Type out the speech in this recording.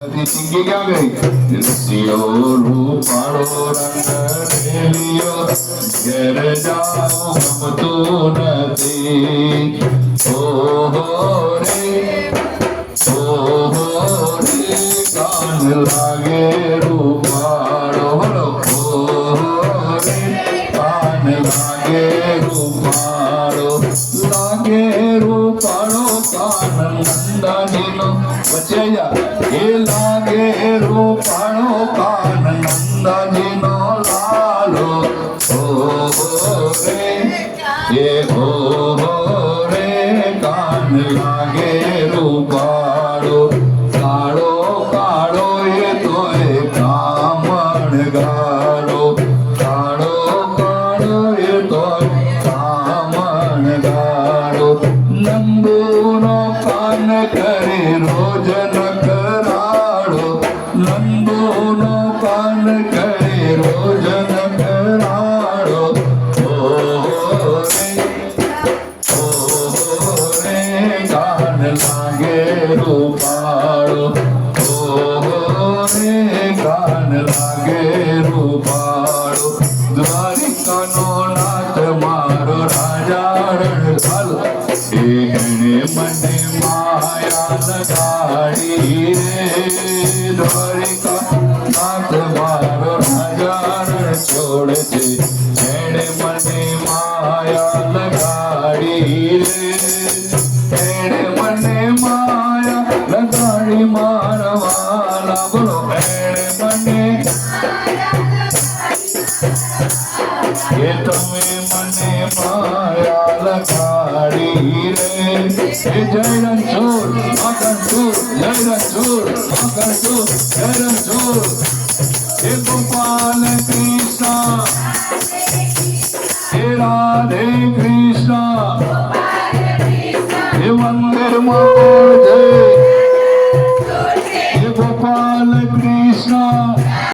સિંગી ક્યાં ગઈ રસિયો રૂપાળો રંગ રેલિયો ઘેર જાઓ ગમતું નથી ઓહો રે ઓહો રે કાન લાગે રૂપાળો બોલો ઓહો રે કાન નંદાનીનો વચ્ચે જા એ લાગે રૂપાણો કાન નંદાજીનો લાલો ઓ રે એ હો રે કાન લાગે રૂપાળો, કાળો કાળો એ તોય કામણ ગાળો, કાળો કાળો એ તોય નંદુનો કાન કરે રોજ નકરાળો નંદુનો કાન કરે રોજ ઓહો રે કાન લાગે રૂપાળો રે કાન લાગે રૂપાળો દ્વારિકાનો નાથ મારો રાજા રણછલ એને મને માયા લગાડી રે દ્વારિકા નાથ મારો હજાર છોડજે એને મને માયા લગાડી રે એને મને માયા લગાડી મારવાલા બોલો એને મને मने माया लगाड़ी रे। जय रणछोड़ अकंठूर जय रणछोड़ अकंठूर जय रणछोड़ हे गोपाल कृष्णा हे राधे कृष्ण।